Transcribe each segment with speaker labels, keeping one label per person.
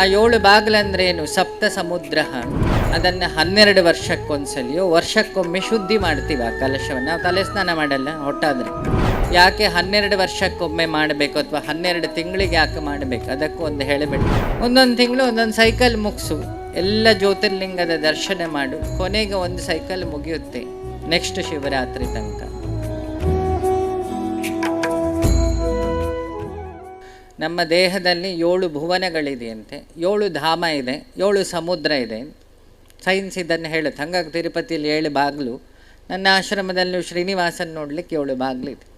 Speaker 1: ಆ ಏಳು ಬಾಗಿಲಂದ್ರೇನು ಸಪ್ತ ಸಮುದ್ರ. ಅದನ್ನು ಹನ್ನೆರಡು ವರ್ಷಕ್ಕೊಂದ್ಸಲಿಯೋ, ವರ್ಷಕ್ಕೊಮ್ಮೆ ಶುದ್ಧಿ ಮಾಡ್ತೀವಿ ಆ ಕಲಶವನ್ನು. ನಾವು ತಲೆ ಸ್ನಾನ ಮಾಡಲ್ಲ ಹೊಟ್ಟಾದ್ರೆ ಯಾಕೆ ಹನ್ನೆರಡು ವರ್ಷಕ್ಕೊಮ್ಮೆ ಮಾಡಬೇಕು ಅಥವಾ ಹನ್ನೆರಡು ತಿಂಗಳಿಗೆ ಯಾಕೆ ಮಾಡಬೇಕು? ಅದಕ್ಕೂ ಒಂದು ಹೇಳಬೇಡಿ. ಒಂದೊಂದು ತಿಂಗಳು, ಒಂದೊಂದು ಸೈಕಲ್ ಮುಗಿಸು. ಎಲ್ಲ ಜ್ಯೋತಿರ್ಲಿಂಗದ ದರ್ಶನ ಮಾಡು. ಕೊನೆಗೆ ಒಂದು ಸೈಕಲ್ ಮುಗಿಯುತ್ತೆ. ನೆಕ್ಸ್ಟ್ ಶಿವರಾತ್ರಿ ತನಕ. ನಮ್ಮ ದೇಹದಲ್ಲಿ ಏಳು ಭುವನಗಳಿದೆಯಂತೆ, ಏಳು ಧಾಮ ಇದೆ, ಏಳು ಸಮುದ್ರ ಇದೆ ಸೈನ್ಸ್ ಇದನ್ನು ಹೇಳುತ್ತೆ. ಹಾಗಾಗಿ ತಿರುಪತಿಯಲ್ಲಿ ಏಳು ಬಾಗಿಲು. ನನ್ನ ಆಶ್ರಮದಲ್ಲಿ ಶ್ರೀನಿವಾಸನ್ ನೋಡಲಿಕ್ಕೆ ಏಳು ಬಾಗಿಲಿದೆ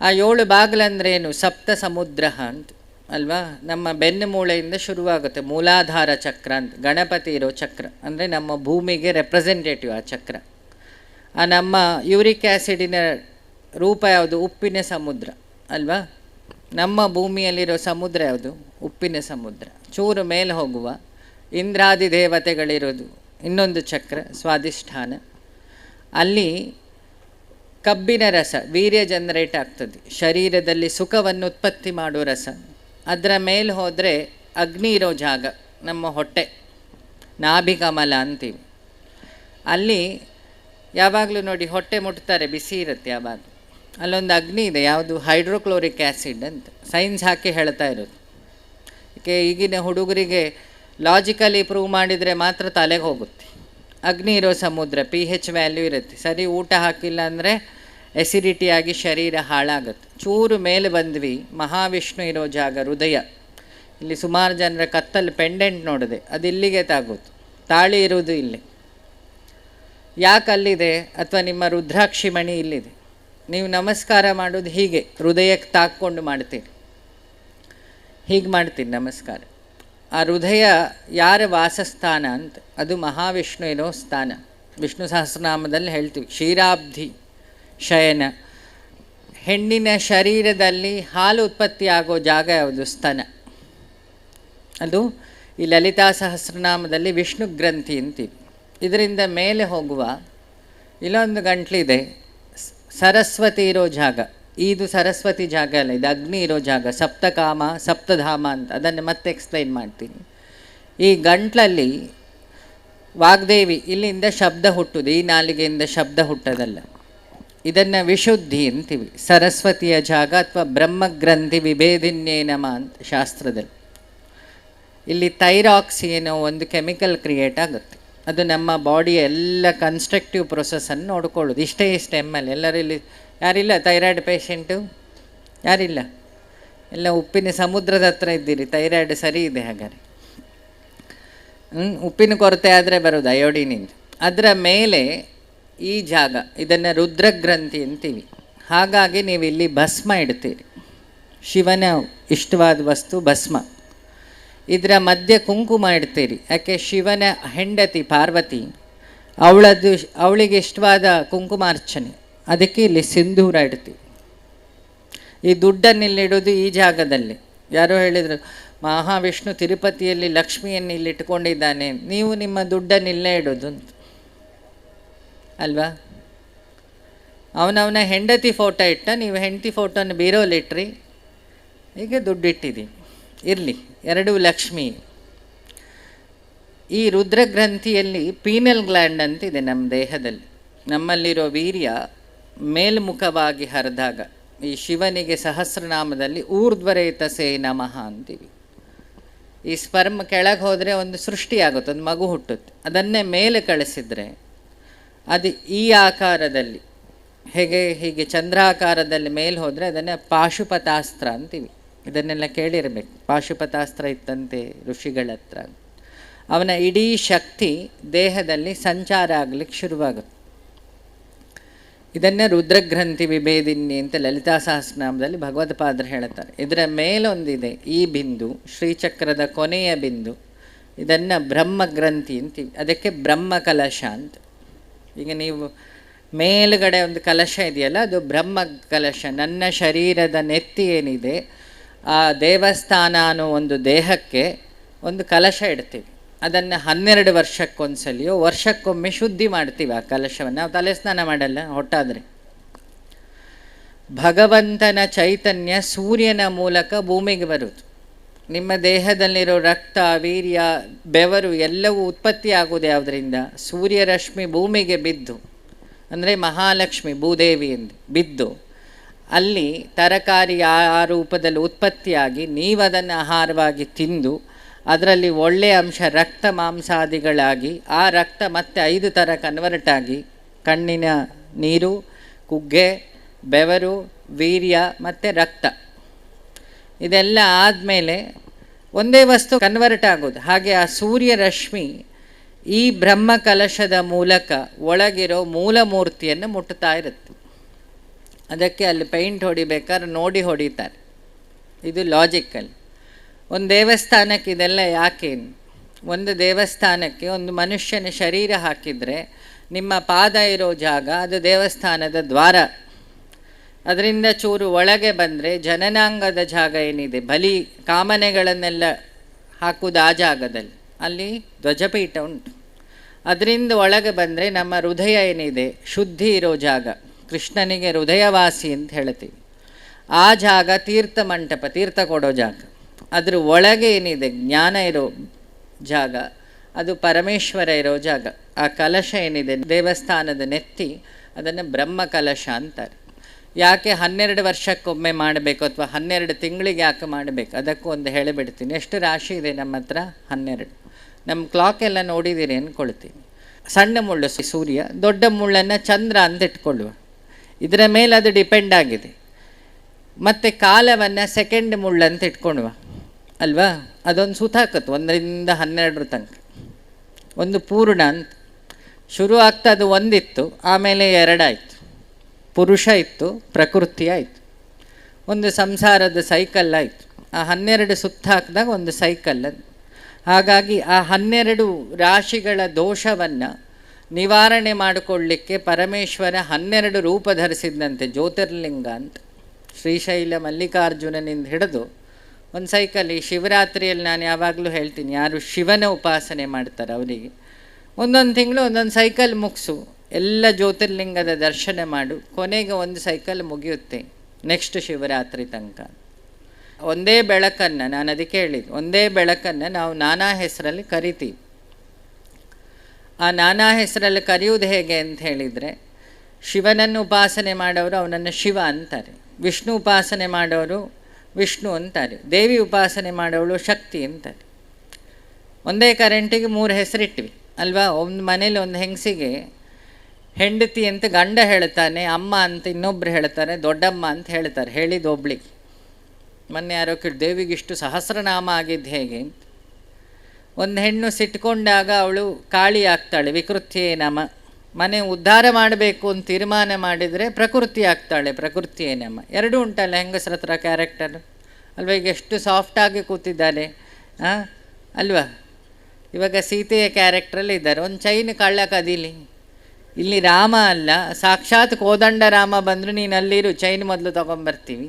Speaker 1: ಆ ಏಳು ಬಾಗಿಲಂದ್ರೇನು ಸಪ್ತ ಸಮುದ್ರ ಅಂತ. ಅಲ್ವಾ? ನಮ್ಮ ಬೆನ್ನು ಮೂಳೆಯಿಂದ ಶುರುವಾಗುತ್ತೆ. ಮೂಲಾಧಾರ ಚಕ್ರ ಅಂತ. ಗಣಪತಿ ಇರೋ ಚಕ್ರ. ಅಂದರೆ ನಮ್ಮ ಭೂಮಿಗೆ ರೆಪ್ರೆಸೆಂಟೇಟಿವ್ ಆ ಚಕ್ರ. ಆ ನಮ್ಮ ಯೂರಿಕ್ ಆ್ಯಸಿಡಿನ ರೂಪ ಯಾವುದು? ಉಪ್ಪಿನ ಸಮುದ್ರ. ಅಲ್ವಾ? ನಮ್ಮ ಭೂಮಿಯಲ್ಲಿರೋ ಸಮುದ್ರ ಯಾವುದು? ಉಪ್ಪಿನ ಸಮುದ್ರ. ಚೂರು ಮೇಲೆ ಹೋಗುವ ಇಂದ್ರಾದಿ ದೇವತೆಗಳಿರೋದು. ಇನ್ನೊಂದು ಚಕ್ರ, ಸ್ವಾಧಿಷ್ಠಾನ. ಅಲ್ಲಿ ಕಬ್ಬಿನ ರಸ, ವೀರ್ಯ ಜನರೇಟ್ ಆಗ್ತದೆ. ಶರೀರದಲ್ಲಿ ಸುಖವನ್ನು ಉತ್ಪತ್ತಿ ಮಾಡೋ ರಸ. ಅದರ ಮೇಲೆ ಹೋದರೆ ಅಗ್ನಿ ಇರೋ ಜಾಗ, ನಮ್ಮ ಹೊಟ್ಟೆ. ನಾಭಿಕಮಲ ಅಂತೀವಿ. ಅಲ್ಲಿ ಯಾವಾಗಲೂ ನೋಡಿ ಹೊಟ್ಟೆ ಮುಟ್ತಾರೆ, ಬಿಸಿ ಇರುತ್ತೆ ಯಾವಾಗ ಅಲ್ಲೊಂದು ಅಗ್ನಿ ಇದೆ, ಯಾವುದು? ಹೈಡ್ರೋಕ್ಲೋರಿಕ್ ಆ್ಯಸಿಡ್ ಅಂತ. ಸೈನ್ಸ್ ಹಾಕಿ ಹೇಳ್ತಾ ಇರೋದು. ಏಕೆ ಈಗಿನ ಹುಡುಗರಿಗೆ ಲಾಜಿಕಲಿ ಪ್ರೂವ್ ಮಾಡಿದರೆ ಮಾತ್ರ ತಲೆಗೆ ಹೋಗುತ್ತೆ. ಅಗ್ನಿ ಇರೋ ಸಮುದ್ರ ಪಿ ಹೆಚ್ ವ್ಯಾಲ್ಯೂ ಇರುತ್ತೆ. ಸರಿ, ಊಟ ಹಾಕಿಲ್ಲ ಅಂದರೆ ಎಸಿಡಿಟಿಯಾಗಿ ಶರೀರ ಹಾಳಾಗುತ್ತೆ. ಚೂರು ಮೇಲೆ ಬಂದ್ವಿ, ಮಹಾವಿಷ್ಣು ಇರೋ ಜಾಗ, ಹೃದಯ. ಇಲ್ಲಿ ಸುಮಾರು ಜನರ ಕತ್ತಲ್ಲಿ ಪೆಂಡೆಂಟ್ ನೋಡಿದೆ. ಅದು ಇಲ್ಲಿಗೆ ತಾಗೋದು ತಾಳಿ ಇರುವುದು ಇಲ್ಲಿ. ಯಾಕೆ ಅಲ್ಲಿದೆ ಅಥವಾ ನಿಮ್ಮ ರುದ್ರಾಕ್ಷಿ ಮಣಿ ಇಲ್ಲಿದೆ. ನೀವು ನಮಸ್ಕಾರ ಮಾಡೋದು ಹೀಗೆ, ಹೃದಯಕ್ಕೆ ತಾಕ್ಕೊಂಡು ಮಾಡ್ತೀರಿ. ಹೀಗೆ ಮಾಡ್ತೀನಿ ನಮಸ್ಕಾರ. ಆ ಹೃದಯ ಯಾರ ವಾಸಸ್ಥಾನ ಅಂತ? ಅದು ಮಹಾವಿಷ್ಣು ಇರೋ ಸ್ಥಾನ. ವಿಷ್ಣು ಸಹಸ್ರನಾಮದಲ್ಲಿ ಹೇಳ್ತೀವಿ, ಕ್ಷೀರಾಬ್ಧಿ ಶಯನ. ಹೆಣ್ಣಿನ ಶರೀರದಲ್ಲಿ ಹಾಲು ಉತ್ಪತ್ತಿ ಆಗೋ ಜಾಗ ಯಾವುದು? ಸ್ತನ. ಅದು ಈ ಲಲಿತಾ ಸಹಸ್ರನಾಮದಲ್ಲಿ ವಿಷ್ಣು ಗ್ರಂಥಿ ಅಂತೀವಿ. ಇದರಿಂದ ಮೇಲೆ ಹೋಗುವ ಇಲ್ಲೊಂದು ಗಂಟ್ಲಿದೆ. ಸರಸ್ವತಿ ಇರೋ ಜಾಗ. ಇದು ಸರಸ್ವತಿ ಜಾಗ ಅಲ್ಲ, ಇದು ಅಗ್ನಿ ಇರೋ ಜಾಗ. ಸಪ್ತಕಾಮ, ಸಪ್ತಧಾಮ ಅಂತ ಅದನ್ನು ಮತ್ತೆ ಎಕ್ಸ್ಪ್ಲೈನ್ ಮಾಡ್ತೀನಿ. ಈ ಗಂಟ್ಲಲ್ಲಿ ವಾಗ್ದೇವಿ ಇಲ್ಲಿಂದ ಶಬ್ದ ಹುಟ್ಟುದು, ಈ ನಾಲಿಗೆಯಿಂದ ಶಬ್ದ ಹುಟ್ಟದಲ್ಲ. ಇದನ್ನು ವಿಶುದ್ಧಿ ಅಂತೀವಿ. ಸರಸ್ವತಿಯ ಜಾಗ ಅಥವಾ ಬ್ರಹ್ಮಗ್ರಂಥಿ ವಿಭೇದಿನ್ಯೇ ನಮ ಅಂತ ಶಾಸ್ತ್ರದಲ್ಲಿ. ಇಲ್ಲಿ ಥೈರಾಕ್ಸಿ ಏನೋ ಒಂದು ಕೆಮಿಕಲ್ ಕ್ರಿಯೇಟ್ ಆಗುತ್ತೆ. ಅದು ನಮ್ಮ ಬಾಡಿಯ ಎಲ್ಲ ಕನ್ಸ್ಟ್ರಕ್ಟಿವ್ ಪ್ರೊಸೆಸನ್ನು ನೋಡ್ಕೊಳ್ಳೋದು. ಇಷ್ಟೇ ಇಷ್ಟು ಎಂ ಎಲ್ ಎಲ್ಲರೂ ಇಲ್ಲಿ ಯಾರಿಲ್ಲ? ಥೈರಾಯ್ಡ್ ಪೇಷೆಂಟು ಯಾರಿಲ್ಲ? ಎಲ್ಲ ಉಪ್ಪಿನ ಸಮುದ್ರದ ಹತ್ರ ಇದ್ದೀರಿ. ಥೈರಾಯ್ಡ್ ಸರಿ ಇದೆ ಹಾಗಾದರೆ. ಉಪ್ಪಿನ ಕೊರತೆ ಆದರೆ ಬರೋದು ಅಯೋಡಿನಿಂದ ಅದರ ಮೇಲೆ ಈ ಜಾಗ, ಇದನ್ನು ರುದ್ರಗ್ರಂಥಿ ಅಂತೀವಿ. ಹಾಗಾಗಿ ನೀವು ಇಲ್ಲಿ ಭಸ್ಮ ಇಡ್ತೀರಿ. ಶಿವನ ಇಷ್ಟವಾದ ವಸ್ತು ಭಸ್ಮ. ಇದರ ಮಧ್ಯೆ ಕುಂಕುಮ ಇಡ್ತೀರಿ. ಯಾಕೆ? ಶಿವನ ಹೆಂಡತಿ ಪಾರ್ವತಿ, ಅವಳದ್ದು ಅವಳಿಗೆ ಇಷ್ಟವಾದ ಕುಂಕುಮಾರ್ಚನೆ ಅದಕ್ಕೆ ಇಲ್ಲಿ ಸಿಂಧೂರ ಇಡ್ತೀವಿ. ಈ ದುಡ್ಡನ್ನು ಇಲ್ಲಿಡೋದು ಈ ಜಾಗದಲ್ಲಿ. ಯಾರೋ ಹೇಳಿದರು, ಮಹಾವಿಷ್ಣು ತಿರುಪತಿಯಲ್ಲಿ ಲಕ್ಷ್ಮಿಯನ್ನು ಇಲ್ಲಿ ಇಟ್ಕೊಂಡಿದ್ದಾನೆ. ನೀವು ನಿಮ್ಮ ದುಡ್ಡನ್ನು ಇಲ್ಲೇ ಇಡೋದು ಅಂತ. ಅಲ್ವಾ? ಅವನವನ ಹೆಂಡತಿ ಫೋಟೋ ಇಟ್ಟ, ನೀವು ಹೆಂಡತಿ ಫೋಟೋನ ಬೀರೋಲಿಟ್ರಿ ಹೀಗೆ ದುಡ್ಡು ಇಟ್ಟಿದ್ದೀವಿ ಇರಲಿ, ಎರಡೂ ಲಕ್ಷ್ಮಿ. ಈ ರುದ್ರಗ್ರಂಥಿಯಲ್ಲಿ ಪೀನಲ್ ಗ್ಲ್ಯಾಂಡ್ ಅಂತಿದೆ ನಮ್ಮ ದೇಹದಲ್ಲಿ. ನಮ್ಮಲ್ಲಿರೋ ವೀರ್ಯ ಮೇಲ್ಮುಖವಾಗಿ ಹರಿದಾಗ ಈ ಶಿವನಿಗೆ ಸಹಸ್ರನಾಮದಲ್ಲಿ ಊರ್ಧ್ವರೇತಸೇ ನಮಃ ಅಂತೀವಿ. ಈ ಸ್ಪರ್ಮ್ ಕೆಳಗೆ ಹೋದರೆ ಒಂದು ಸೃಷ್ಟಿಯಾಗುತ್ತೆ ಒಂದು ಮಗು ಹುಟ್ಟುತ್ತೆ. ಅದನ್ನೇ ಮೇಲೆ ಕಳಿಸಿದರೆ ಅದು ಈ ಆಕಾರದಲ್ಲಿ, ಹೇಗೆ ಹೀಗೆ ಚಂದ್ರಾಕಾರದಲ್ಲಿ ಮೇಲೆ ಹೋದರೆ ಅದನ್ನೇ ಪಾಶುಪತಾಸ್ತ್ರ ಅಂತೀವಿ. ಇದನ್ನೆಲ್ಲ ಕೇಳಿರಬೇಕು. ಪಾಶುಪತಾಸ್ತ್ರ ಇತ್ತಂತೆ ಋಷಿಗಳ ಹತ್ರ. ಅವನ ಇಡೀ ಶಕ್ತಿ ದೇಹದಲ್ಲಿ ಸಂಚಾರ ಆಗಲಿಕ್ಕೆ ಶುರುವಾಗುತ್ತೆ. ಇದನ್ನೇ ರುದ್ರಗ್ರಂಥಿ ವಿಭೇದಿನಿ ಅಂತ ಲಲಿತಾ ಸಹಸ್ರನಾಮದಲ್ಲಿ ಭಗವತ್ಪಾದರು ಹೇಳ್ತಾರೆ ಇದರ ಮೇಲೊಂದಿದೆ ಈ ಬಿಂದು, ಶ್ರೀಚಕ್ರದ ಕೊನೆಯ ಬಿಂದು. ಇದನ್ನು ಬ್ರಹ್ಮಗ್ರಂಥಿ ಅಂತೀವಿ. ಅದಕ್ಕೆ ಬ್ರಹ್ಮ ಕಲಶ ಅಂತ. ಈಗ ನೀವು ಮೇಲುಗಡೆ ಒಂದು ಕಲಶ ಇದೆಯಲ್ಲ, ಅದು ಬ್ರಹ್ಮ ಕಲಶ ನನ್ನ ಶರೀರದ ನೆತ್ತಿ ಏನಿದೆ ಆ ದೇವಸ್ಥಾನ ಅನ್ನೋ ಒಂದು ದೇಹಕ್ಕೆ ಒಂದು ಕಲಶ ಇಡ್ತೀವಿ. ಅದನ್ನು ಹನ್ನೆರಡು ವರ್ಷಕ್ಕೊಂದ್ಸಲಿಯೋ ವರ್ಷಕ್ಕೊಮ್ಮೆ ಶುದ್ಧಿ ಮಾಡ್ತೀವಿ ಆ ಕಲಶವನ್ನು. ನಾವು ತಲೆ ಸ್ನಾನ ಮಾಡಲ್ಲ, ಹೊಟ್ಟಾದರೆ. ಭಗವಂತನ ಚೈತನ್ಯ ಸೂರ್ಯನ ಮೂಲಕ ಭೂಮಿಗೆ ಬರುವುದು. ನಿಮ್ಮ ದೇಹದಲ್ಲಿರೋ ರಕ್ತ, ವೀರ್ಯ, ಬೆವರು ಎಲ್ಲವೂ ಉತ್ಪತ್ತಿ ಆಗುವುದು ಯಾವುದರಿಂದ? ಸೂರ್ಯರಶ್ಮಿ ಭೂಮಿಗೆ ಬಿದ್ದು, ಅಂದರೆ ಮಹಾಲಕ್ಷ್ಮಿ ಭೂದೇವಿ ಎಂದು ಬಿದ್ದು. ಅಲ್ಲಿ ತರಕಾರಿ ಆ ರೂಪದಲ್ಲಿ ಉತ್ಪತ್ತಿಯಾಗಿ ನೀವು ಅದನ್ನು ಆಹಾರವಾಗಿ ತಿಂದು ಅದರಲ್ಲಿ ಒಳ್ಳೆಯ ಅಂಶ ರಕ್ತ ಮಾಂಸಾದಿಗಳಾಗಿ ಆ ರಕ್ತ ಮತ್ತೆ ಐದು ಥರ ಕನ್ವರ್ಟ್ ಆಗಿ ಕಣ್ಣಿನ ನೀರು, ಕುಗ್ಗೆ, ಬೆವರು, ವೀರ್ಯ ಮತ್ತು ರಕ್ತ. ಇದೆಲ್ಲ ಆದಮೇಲೆ ಒಂದೇ ವಸ್ತು ಕನ್ವರ್ಟ್ ಆಗೋದು. ಹಾಗೆ ಆ ಸೂರ್ಯ ರಶ್ಮಿ ಈ ಬ್ರಹ್ಮ ಕಲಶದ ಮೂಲಕ ಒಳಗಿರೋ ಮೂಲ ಮೂರ್ತಿಯನ್ನು ಮುಟ್ಟುತ್ತಾ ಇರುತ್ತೆ. ಅದಕ್ಕೆ ಅಲ್ಲಿ ಪೈಂಟ್ ಹೊಡಿಬೇಕಾದ್ರೆ ನೋಡಿ ಹೊಡಿತಾರೆ. ಇದು ಲಾಜಿಕಲ್ ಒಂದು ದೇವಸ್ಥಾನಕ್ಕೆ ಇದೆಲ್ಲ ಯಾಕೆ? ಒಂದು ದೇವಸ್ಥಾನಕ್ಕೆ ಒಂದು ಮನುಷ್ಯನ ಶರೀರ ಹಾಕಿದರೆ ನಿಮ್ಮ ಪಾದ ಇರೋ ಜಾಗ ಅದು ದೇವಸ್ಥಾನದ ದ್ವಾರ. ಅದರಿಂದ ಚೂರು ಒಳಗೆ ಬಂದರೆ ಜನನಾಂಗದ ಜಾಗ ಏನಿದೆ? ಬಲಿ ಕಾಮನೆಗಳನ್ನೆಲ್ಲ ಹಾಕುವುದು ಆ ಜಾಗದಲ್ಲಿ. ಅಲ್ಲಿ ಧ್ವಜಪೀಠ ಉಂಟು. ಅದರಿಂದ ಒಳಗೆ ಬಂದರೆ ನಮ್ಮ ಹೃದಯ ಏನಿದೆ? ಶುದ್ಧಿ ಇರೋ ಜಾಗ. ಕೃಷ್ಣನಿಗೆ ಹೃದಯವಾಸಿ ಅಂತ ಹೇಳ್ತೀವಿ. ಆ ಜಾಗ ತೀರ್ಥ ಮಂಟಪ, ತೀರ್ಥ ಕೊಡೋ ಜಾಗ. ಅದ್ರ ಒಳಗೆ ಏನಿದೆ? ಜ್ಞಾನ ಇರೋ ಜಾಗ. ಅದು ಪರಮೇಶ್ವರ ಇರೋ ಜಾಗ. ಆ ಕಲಶ ಏನಿದೆ? ದೇವಸ್ಥಾನದ ನೆತ್ತಿ, ಅದನ್ನು ಬ್ರಹ್ಮ ಕಲಶ ಅಂತಾರೆ. ಯಾಕೆ ಹನ್ನೆರಡು ವರ್ಷಕ್ಕೊಮ್ಮೆ ಮಾಡಬೇಕು ಅಥವಾ ಹನ್ನೆರಡು ತಿಂಗಳಿಗೆ ಯಾಕೆ ಮಾಡಬೇಕು? ಅದಕ್ಕೂ ಒಂದು ಹೇಳಿಬಿಡ್ತೀನಿ. ಎಷ್ಟು ರಾಶಿ ಇದೆ ನಮ್ಮ ಹತ್ರ? ಹನ್ನೆರಡು. ನಮ್ಮ ಕ್ಲಾಕ್ ಎಲ್ಲ ನೋಡಿದ್ದೀರಿ ಅಂದ್ಕೊಳ್ತೀನಿ ಸಣ್ಣ ಮುಳ್ಳು, ಸೂರ್ಯ. ದೊಡ್ಡ ಮುಳ್ಳನ್ನು ಚಂದ್ರ ಅಂತ ಇಟ್ಕೊಳ್ಳುವ ಇದರ ಮೇಲೆ ಅದು ಡಿಪೆಂಡ್ ಆಗಿದೆ. ಮತ್ತು ಕಾಲವನ್ನು ಸೆಕೆಂಡ್ ಮುಳ್ಳಂತ ಇಟ್ಕೊಳ್ಳುವ ಅಲ್ವಾ? ಅದೊಂದು ಸುತ್ತಾಕತ್ತು ಒಂದರಿಂದ ಹನ್ನೆರಡರ ತನಕ. ಒಂದು ಪೂರ್ಣ ಅಂತ. ಶುರು ಆಗ್ತಾ ಅದು ಒಂದಿತ್ತು, ಆಮೇಲೆ ಎರಡಾಯಿತು. ಪುರುಷ ಇತ್ತು ಪ್ರಕೃತಿ ಆಯಿತು ಒಂದು ಸಂಸಾರದ ಸೈಕಲ್ ಆಯಿತು. ಆ ಹನ್ನೆರಡು ಸುತ್ತ ಹಾಕಿದಾಗ ಒಂದು ಸೈಕಲ್ ಅದು. ಹಾಗಾಗಿ ಆ ಹನ್ನೆರಡು ರಾಶಿಗಳ ದೋಷವನ್ನು ನಿವಾರಣೆ ಮಾಡಿಕೊಳ್ಳಿಕ್ಕೆ ಪರಮೇಶ್ವರ ಹನ್ನೆರಡು ರೂಪ ಧರಿಸಿದಂತೆ ಜ್ಯೋತಿರ್ಲಿಂಗ ಅಂತ. ಶ್ರೀಶೈಲ ಮಲ್ಲಿಕಾರ್ಜುನನಿಂದ ಹಿಡಿದು ಒಂದು ಸೈಕಲ್ ಶಿವರಾತ್ರಿಯಲ್ಲಿ ನಾನು ಯಾವಾಗಲೂ ಹೇಳ್ತೀನಿ, ಯಾರು ಶಿವನ ಉಪಾಸನೆ ಮಾಡ್ತಾರೆ ಅವರಿಗೆ. ಒಂದೊಂದು ತಿಂಗಳು ಒಂದೊಂದು ಸೈಕಲ್ ಮುಗಿಸು, ಎಲ್ಲ ಜ್ಯೋತಿರ್ಲಿಂಗದ ದರ್ಶನ ಮಾಡು, ಕೊನೆಗೆ ಒಂದು ಸೈಕಲ್ ಮುಗಿಯುತ್ತೆ ನೆಕ್ಸ್ಟ್ ಶಿವರಾತ್ರಿ ತನಕ. ಒಂದೇ ಬೆಳಕನ್ನು, ನಾನು ಅದಕ್ಕೆ ಹೇಳಿದ್ದು, ಒಂದೇ ಬೆಳಕನ್ನು ನಾವು ನಾನಾ ಹೆಸರಲ್ಲಿ ಕರಿತೀವಿ. ಆ ನಾನಾ ಹೆಸರಲ್ಲಿ ಕರೆಯುವುದು ಹೇಗೆ ಅಂತ ಹೇಳಿದರೆ, ಶಿವನನ್ನು ಉಪಾಸನೆ ಮಾಡೋರು ಅವನನ್ನು ಶಿವ ಅಂತಾರೆ. ವಿಷ್ಣು ಉಪಾಸನೆ ಮಾಡೋರು ವಿಷ್ಣು ಅಂತಾರೆ. ದೇವಿ ಉಪಾಸನೆ ಮಾಡೋಳು ಶಕ್ತಿ ಅಂತಾರೆ. ಒಂದೇ ಕರೆಂಟಿಗೆ ಮೂರು ಹೆಸರಿಟ್ವಿ, ಅಲ್ವಾ? ಒಂದು ಮನೇಲಿ ಒಂದು ಹೆಂಗಸಿಗೆ ಹೆಂಡತಿ ಅಂತ ಗಂಡ ಹೇಳ್ತಾನೆ, ಅಮ್ಮ ಅಂತ ಇನ್ನೊಬ್ರು ಹೇಳ್ತಾರೆ, ದೊಡ್ಡಮ್ಮ ಅಂತ ಹೇಳ್ತಾರೆ ಹೇಳಿದ ಒಬ್ಳಿಗೆ. ಮೊನ್ನೆ ಯಾರೋ ಕೇಳಿ ದೇವಿಗಿಷ್ಟು ಸಹಸ್ರನಾಮ ಆಗಿದ್ದು ಹೇಗೆ? ಅಂತ ಒಂದು ಹೆಣ್ಣು ಸಿಟ್ಕೊಂಡಾಗ ಅವಳು ಕಾಳಿ ಆಗ್ತಾಳೆ, ವಿಕೃತಿಯೇ ನಮ. ಮನೆ ಉದ್ಧಾರ ಮಾಡಬೇಕು ಅಂತ ತೀರ್ಮಾನ ಮಾಡಿದರೆ ಪ್ರಕೃತಿ ಆಗ್ತಾಳೆ, ಪ್ರಕೃತಿಯೇ ನಮ. ಎರಡೂ ಉಂಟಲ್ಲ ಹೆಂಗಸ್ರ ಹತ್ರ ಕ್ಯಾರೆಕ್ಟರ್ ಅಲ್ವಾ, ಈಗ ಎಷ್ಟು ಸಾಫ್ಟಾಗಿ ಕೂತಿದ್ದಾರೆ ಹಾಂ ಅಲ್ವಾ? ಇವಾಗ ಸೀತೆಯ ಕ್ಯಾರೆಕ್ಟ್ರಲ್ಲಿ ಇದ್ದಾರೆ. ಒಂದು ಚೈನ್ ಕಳ್ಳ ಕದೀಲಿ ಇಲ್ಲಿ ರಾಮ ಅಲ್ಲ, ಸಾಕ್ಷಾತ್ ಕೋದಂಡ ರಾಮ ಬಂದರೂ ನೀನು ಅಲ್ಲಿರು ಚೈನ್ ಮೊದಲು ತೊಗೊಂಬರ್ತೀವಿ.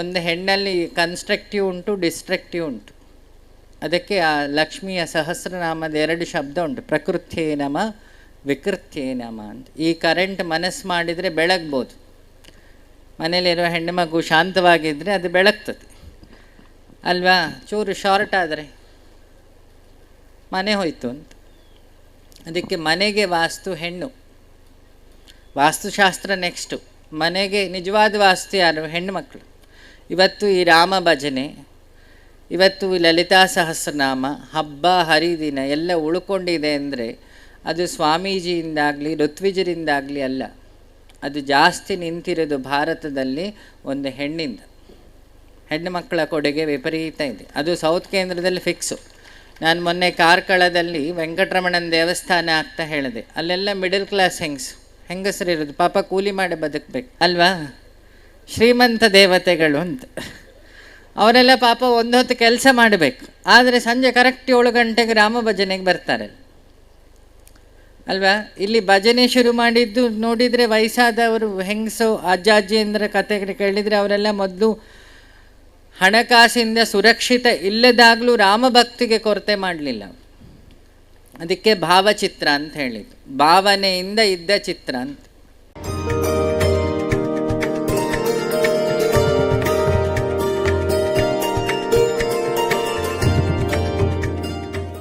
Speaker 1: ಒಂದು ಹೆಣ್ಣಲ್ಲಿ ಕನ್ಸ್ಟ್ರಕ್ಟಿವ್ ಉಂಟು ಡಿಸ್ಟ್ರಕ್ಟಿವ್ ಉಂಟು. ಅದಕ್ಕೆ ಆ ಲಕ್ಷ್ಮಿಯ ಸಹಸ್ರನಾಮದ ಎರಡು ಶಬ್ದ ಉಂಟು. ಪ್ರಕೃತಿಯೇ ನಮ, ವಿಕೃತಿಯೇ ನಮ ಅಂತ. ಈ ಕರೆಂಟ್ ಮನಸ್ಸು ಮಾಡಿದರೆ ಬೆಳಗ್ಬೋದು. ಮನೇಲಿರುವ ಹೆಣ್ಣು ಮಗು ಶಾಂತವಾಗಿದ್ದರೆ ಅದು ಬೆಳಗ್ತದೆ. ಅಲ್ವಾ? ಚೂರು ಶಾರ್ಟ್ ಆದರೆ ಮನೆ ಹೋಯ್ತು ಅಂತ. ಅದಕ್ಕೆ ಮನೆಗೆ ವಾಸ್ತು ಹೆಣ್ಣು. ವಾಸ್ತುಶಾಸ್ತ್ರ ನೆಕ್ಸ್ಟು ಮನೆಗೆ ನಿಜವಾದ ವಾಸ್ತು ಯಾರು? ಹೆಣ್ಣು ಮಕ್ಕಳು. ಇವತ್ತು ಈ ರಾಮ ಭಜನೆ ಇವತ್ತು ಲಲಿತಾ ಸಹಸ್ರನಾಮ, ಹಬ್ಬ, ಹರಿದಿನ ಎಲ್ಲ ಉಳ್ಕೊಂಡಿದೆ ಅಂದರೆ ಅದು ಸ್ವಾಮೀಜಿಯಿಂದಾಗಲಿ, ಋತ್ವಿಜರಿಂದಾಗಲಿ ಅಲ್ಲ. ಅದು ಜಾಸ್ತಿ ನಿಂತಿರೋದು ಭಾರತದಲ್ಲಿ ಒಂದು ಹೆಣ್ಣಿಂದ. ಹೆಣ್ಣು ಮಕ್ಕಳ ಕೊಡುಗೆ ವಿಪರೀತ ಇದೆ. ಅದು ಸೌತ್ ಕೇಂದ್ರದಲ್ಲಿ ಫಿಕ್ಸು ನಾನು ಮೊನ್ನೆ ಕಾರ್ಕಳದಲ್ಲಿ ವೆಂಕಟರಮಣನ ದೇವಸ್ಥಾನ ಆಗ್ತಾ ಹೇಳಿದೆ. ಅಲ್ಲೆಲ್ಲ ಮಿಡಲ್ ಕ್ಲಾಸ್ ಹೆಂಗಸು ಹೆಂಗಸರಿರೋದು ಪಾಪ ಕೂಲಿ ಮಾಡಿ ಬದುಕಬೇಕು. ಅಲ್ವಾ? ಶ್ರೀಮಂತ ದೇವತೆಗಳು ಅಂತ. ಅವರೆಲ್ಲ ಪಾಪ ಒಂದೊತ್ತು ಕೆಲಸ ಮಾಡಬೇಕು. ಆದರೆ ಸಂಜೆ ಕರೆಕ್ಟ್ ಏಳು ಗಂಟೆಗೆ ರಾಮ ಭಜನೆಗೆ ಬರ್ತಾರೆ. ಅಲ್ವಾ? ಇಲ್ಲಿ ಭಜನೆ ಶುರು ಮಾಡಿದ್ದು ನೋಡಿದರೆ ವಯಸ್ಸಾದವರು ಹೆಂಗಸು ಅಜ್ಜ ಅಜ್ಜಿಯಂದ್ರ ಕತೆ ಕೇಳಿದರೆ ಅವರೆಲ್ಲ ಮೊದಲು ಹಣಕಾಸಿಂದ ಸುರಕ್ಷಿತ ಇಲ್ಲದಾಗಲೂ ರಾಮಭಕ್ತಿಗೆ ಕೊರತೆ ಮಾಡಲಿಲ್ಲ. ಅದಕ್ಕೆ ಭಾವಚಿತ್ರ ಅಂತ ಹೇಳಿದ್ದು ಭಾವನೆಯಿಂದ ಇದ್ದ ಚಿತ್ರ ಅಂತ.